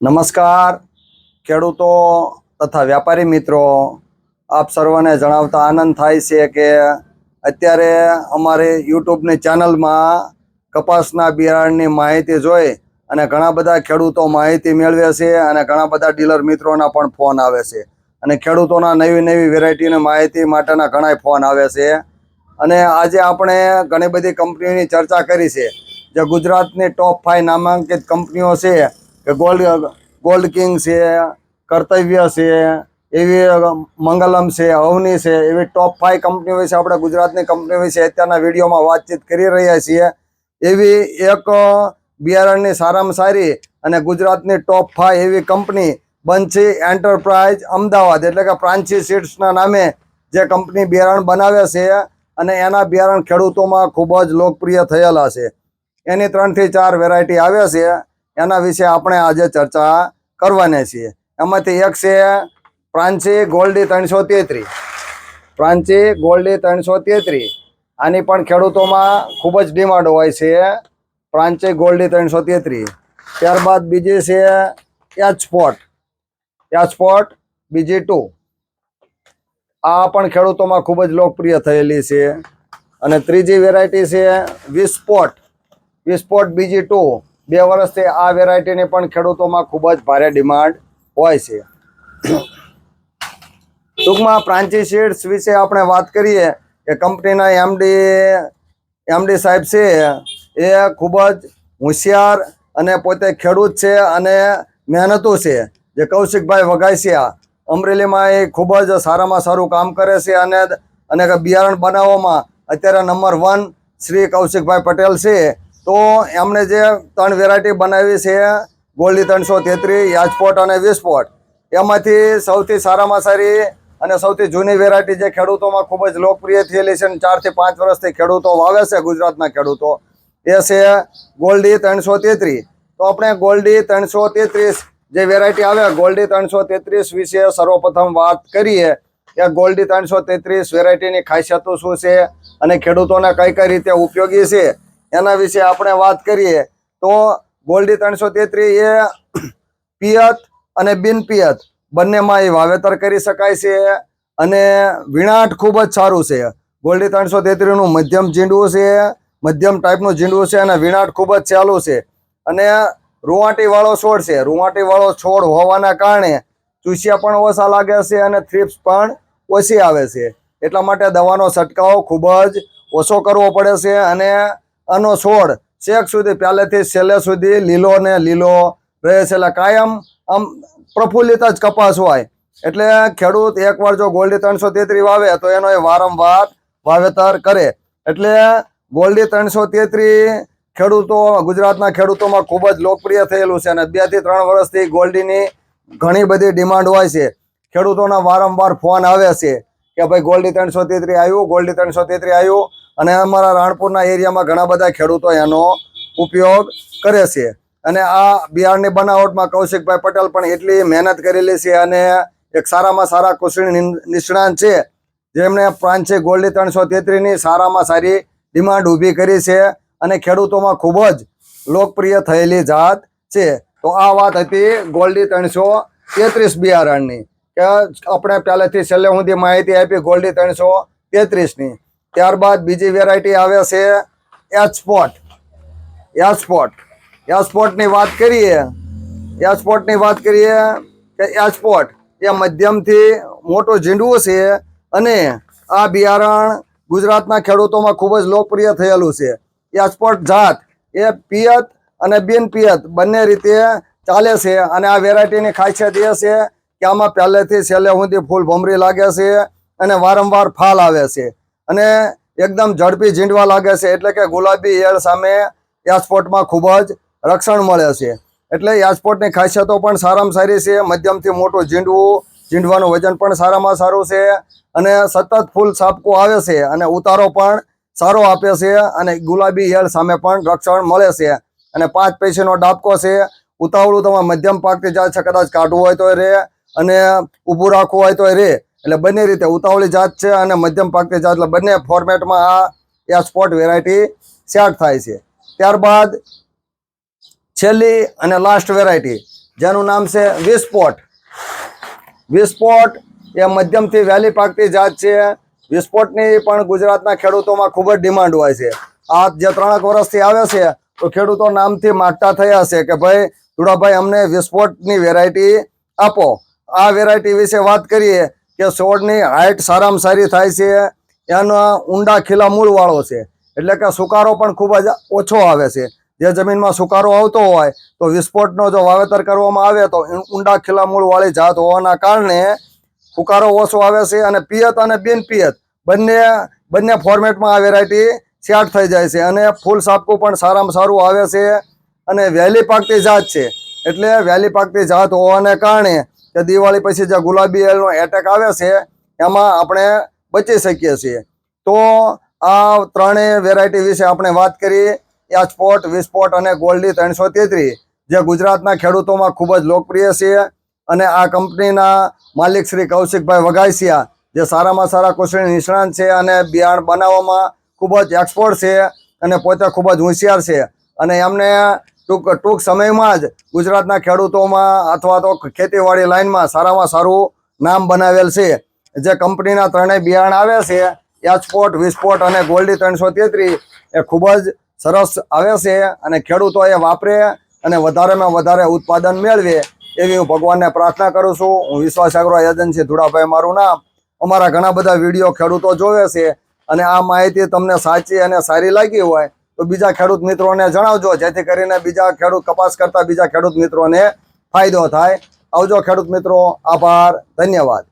નમસ્કાર. ખેડૂતો તથા વ્યાપારી મિત્રો, આપ સર્વને જણાવતા આનંદ થાય છે કે અત્યારે અમારી યુટ્યુબની ચેનલમાં કપાસના બિયારણની માહિતી જોઈ અને ઘણા બધા ખેડૂતો માહિતી મેળવે છે અને ઘણા બધા ડીલર મિત્રોના પણ ફોન આવે છે. અને ખેડૂતોના નવી નવી વેરાયટીની માહિતી માટેના ઘણા ફોન આવે છે. અને આજે આપણે ઘણી બધી કંપનીઓની ચર્ચા કરી છે. જે ગુજરાતની ટોપ ફાઈવ નામાંકિત કંપનીઓ છે કે ગોલ્ડ ગોલ્ડ કિંગ છે, કર્તવ્ય છે, એવી મંગલમ છે, અવની છે, એવી ટોપ ફાઈવ કંપની વિશે આપણે ગુજરાતની કંપની વિશે અત્યારના વિડીયોમાં વાતચીત કરી રહ્યા છીએ. એવી એક બિયારણની સારામાં સારી અને ગુજરાતની ટોપ ફાઈવ એવી કંપની બંસી એન્ટરપ્રાઇઝ અમદાવાદ, એટલે કે પ્રાંચી સીડ્સના નામે જે કંપની બિયારણ બનાવે છે અને એના બિયારણ ખેડૂતોમાં ખૂબ જ લોકપ્રિય થયેલા છે. એની ત્રણથી ચાર વેરાયટી આવે છે. એના વિશે આપણે આજે ચર્ચા કરવાના છીએ. એમાંથી એક છે પ્રાંચી ગોલ્ડી ત્રણસો તેત્રી. પ્રાંચી ગોલ્ડી ત્રણસો તેત્રી. આની પણ ખેડૂતોમાં ખૂબ જ ડિમાન્ડ હોય છે. પ્રાંચી ગોલ્ડી ત્રણસો તેત્રી. ત્યારબાદ બીજી છે એચપોટ. એચપોટ બીજી ટુ. આ પણ ખેડૂતોમાં ખૂબ જ લોકપ્રિય થયેલી છે. અને ત્રીજી વેરાયટી છે વિસ્પોટ. વિસ્પોટ બીજી ટુ. બે વર્ષથી આ વેરાયટીની પણ ખેડૂતોમાં ખૂબ જ ભારે ડિમાન્ડ હોય છે. ટૂંકમાં પ્રાંચી સીડ્સ વિશે આપણે વાત કરીએ કે કંપનીના એમડી એમડી સાહેબ છે, એ ખૂબ જ હોશિયાર અને પોતે ખેડૂત છે અને મહેનતુ છે. જે કૌશિકભાઈ વઘાઈસિયા અમરેલીમાં એ ખૂબ જ સારામાં સારું કામ કરે છે અને અને બિયારણ બનાવવામાં અત્યારે નંબર વન શ્રી કૌશિકભાઈ પટેલ છે. તો એમણે જે ત્રણ વેરાયટી બનાવી છે, ગોલ્ડી ત્રણસો તેત્રીસ યાજપોટ અને વિસ્ફોટ, એમાંથી સૌથી સારામાં સારી અને સૌથી જૂની વેરાયટી જે ખેડૂતોમાં ખૂબ જ લોકપ્રિય થયેલી છે અને ચારથી પાંચ વર્ષથી ખેડૂતો વાવે છે ગુજરાતના ખેડૂતો, એ છે ગોલ્ડી ત્રણસો તેત્રીસ તો આપણે ગોલ્ડી ત્રણસો તેત્રીસ જે વેરાયટી આવે, ગોલ્ડી ત્રણસો તેત્રીસ વિશે સર્વપ્રથમ વાત કરીએ, કે ગોલ્ડી ત્રણસો તેત્રીસ વેરાયટીની ખાસિયતો શું છે અને ખેડૂતોને કઈ કઈ રીતે ઉપયોગી છે? એના વિશે આપણે વાત કરીએ તો ગોલ્ડી ત્રણસો તેત્રીસ એ પિયત અને બિન પિયત. બંનેમાં એ વાવેતર કરી શકાય છે અને વીણાટ ખૂબ જ સારું છે. ગોલ્ડી ત્રણસો તેત્રીસનું મધ્યમ ઝીંડવું છે, મધ્યમ ટાઈપનું ઝીંડવું છે અને વીણાટ ખૂબ જ ચાલુ છે. અને રૂવાટીવાળો છોડ છે. રૂવાટીવાળો છોડ હોવાના કારણે ચૂસિયા પણ ઓછા લાગે છે અને થ્રીપ્સ પણ ઓછી આવે છે. એટલા માટે દવાનો છંટકાવ ખૂબ જ ઓછો કરવો પડે છે અને આનો છોડ શેક સુધી પહેલેથી છેલ્લે સુધી લીલો ને લીલો રહે છે. એટલે કાયમ આમ પ્રફુલ્લિત જ કપાસ હોય. એટલે ખેડૂત એકવાર જો ગોલ્ડી ત્રણસો તેત્રી વાવે તો એનો એ વારંવાર વાવેતર કરે. એટલે ગોલ્ડી ત્રણસો તેત્રી ખેડૂતો, ગુજરાતના ખેડૂતોમાં ખૂબ જ લોકપ્રિય થયેલું છે અને બેથી ત્રણ વર્ષથી ગોલ્ડીની ઘણી બધી ડિમાન્ડ હોય છે. ખેડૂતોના વારંવાર ફોન આવે છે કે ભાઈ ગોલ્ડી ત્રણસો તેત્રી આવ્યું, ગોલ્ડી ત્રણસો તેત્રી આવ્યું. અને અમારા રાણપુરના એરિયામાં ઘણા બધા ખેડૂતો એનો ઉપયોગ કરે છે. અને આ બિહારની બનાવટમાં કૌશિકભાઈ પટેલ પણ એટલી મહેનત કરેલી છે અને એક સારામાં સારા નિ- નિષ્ણાંત છે. જેમણે પ્રાંચે ગોલ્ડી ત્રણસો તેત્રીસની સારામાં સારી ડિમાન્ડ ઊભી કરી છે અને ખેડૂતોમાં ખૂબ જ લોકપ્રિય થયેલી જાત છે. તો આ વાત હતી ગોલ્ડી ત્રણસો તેત્રીસ બિયારણની કે આપણે પહેલેથી છેલ્લે સુધી માહિતી આપી ગોલ્ડી ત્રણસો તેત્રીસની. ત્યારબાદ બીજી વેરાયટી આવે છે એચપોટ એચપોટ એચપોટની વાત કરીએ એચપોટની વાત કરીએ કે એચપોટ એ મધ્યમથી મોટો ઝીંડવું છે અને આ બિયારણ ગુજરાતના ખેડૂતોમાં ખૂબ જ લોકપ્રિય થયેલું છે. એચપોટ જાત એ પિયત અને બિન પિયત બંને રીતે ચાલે છે અને આ વેરાયટીની ખાસિયત એ છે કે આમાં પહેલેથી છેલ્લે સુધી ફૂલ ભમરી લાગે છે અને વારંવાર ફાલ આવે છે. અને એકદમ ઝડપી ઝીંડવા લાગે છે. એટલે કે ગુલાબી ઈયળ સામે એસપોર્ટમાં ખૂબ જ રક્ષણ મળે છે. એટલે એસપોર્ટની ખાસિયતો પણ સારામાં સારી છે. મધ્યમથી મોટું ઝીંડવું, ઝીંડવાનું વજન પણ સારામાં સારું છે અને સતત ફૂલ સાપકું આવે છે અને ઉતારો પણ સારો આપે છે અને ગુલાબી ઈયળ સામે પણ રક્ષણ મળે છે. અને પાંચ પૈસાનો ડાબકો છે. ઉતાવળું તમારે મધ્યમ પાકથી જાય છે. કદાચ કાઢવું હોય તો રે અને ઊભું રાખવું હોય તો રહે એટલે બંને રીતે ઉતાવળી જાત છે અને મધ્યમ પાકતી જાત. એટલે બંને ફોર્મેટમાં આ સ્પોટ વેરાયટી સેટ થાય છે. ત્યારબાદ છેલ્લી અને લાસ્ટ વેરાયટી જેનું નામ છે વિસ્ફોટ વિસ્ફોટ એ મધ્યમથી વહેલી પાકતી જાત છે. વિસ્ફોટની પણ ગુજરાતના ખેડૂતોમાં ખૂબ જ ડિમાન્ડ હોય છે. આ જે ત્રણેક વર્ષથી આવે છે, તો ખેડૂતો નામથી માગતા થયા છે કે ભાઈ ધુડાભાઈ અમને વિસ્ફોટની વેરાયટી આપો. આ વેરાયટી વિશે વાત કરીએ કે છોડની હાઇટ સારામાં સારી થાય છે, એના ઊંડા ખીલા મૂળવાળો છે. એટલે કે સુકારો પણ ખૂબ જ ઓછો આવે છે. જે જમીનમાં સુકારો આવતો હોય, તો વિસ્ફોટનો જો વાવેતર કરવામાં આવે, તો ઊંડા ખીલા મૂળવાળી જાત હોવાના કારણે ફુકારો ઓછો આવે છે અને પિયત અને બિન પિયત બંને બંને ફોર્મેટમાં આ વેરાયટી સેટ થઈ જાય છે. અને ફૂલ સાપકું પણ સારામાં સારું આવે છે. અને વહેલી પાકતી જાત છે. એટલે વહેલી પાકતી જાત હોવાને કારણે કે દિવાળી પછી જે ગુલાબી એલનો એટેક આવે છે, એમાં આપણે બચી શકીએ છીએ. તો આ ત્રણેય વેરાયટી વિશે આપણે વાત કરી. સ્પોટ વિસ્ફોટ અને ગોલ્ડી ત્રણસો તેત્રીસ જે ગુજરાતના ખેડૂતોમાં ખૂબ જ લોકપ્રિય છે. અને આ કંપનીના માલિક શ્રી કૌશિકભાઈ વઘાઈસિયા જે સારામાં સારા કુશળી નિષ્ણાંત છે અને બિયારણ બનાવવામાં ખૂબ જ એક્સપર્ટ છે અને પોતે ખૂબ જ હોશિયાર છે. અને એમને ટૂંક ટૂંક સમયમાં જ ગુજરાતના ખેડૂતોમાં અથવા તો ખેતીવાડી લાઇનમાં સારામાં સારું નામ બનાવેલ છે. જે કંપનીના ત્રણેય બિયારણ આવે છે એચપોટ વિસ્ફોટ અને ગોલ્ડી ત્રણસો તેત્રીસ એ ખૂબ જ સરસ આવે છે અને ખેડૂતો એ વાપરે અને વધારેમાં વધારે ઉત્પાદન મેળવે એવી હું ભગવાનને પ્રાર્થના કરું છું. હું વિશ્વાસ એગ્રો એજન્સી ધુડાભાઈ મારું નામ. અમારા ઘણા બધા વીડિયો ખેડૂતો જોવે છે અને આ માહિતી તમને સાચી અને સારી લાગી હોય તો બીજા ખેડૂત મિત્રોને જણાવજો, જેથી કરીને બીજા ખેડૂત કપાસ કરતા બીજા ખેડૂત મિત્રોને ફાયદો થાય. આવજો ખેડૂત મિત્રો, આભાર, ધન્યવાદ.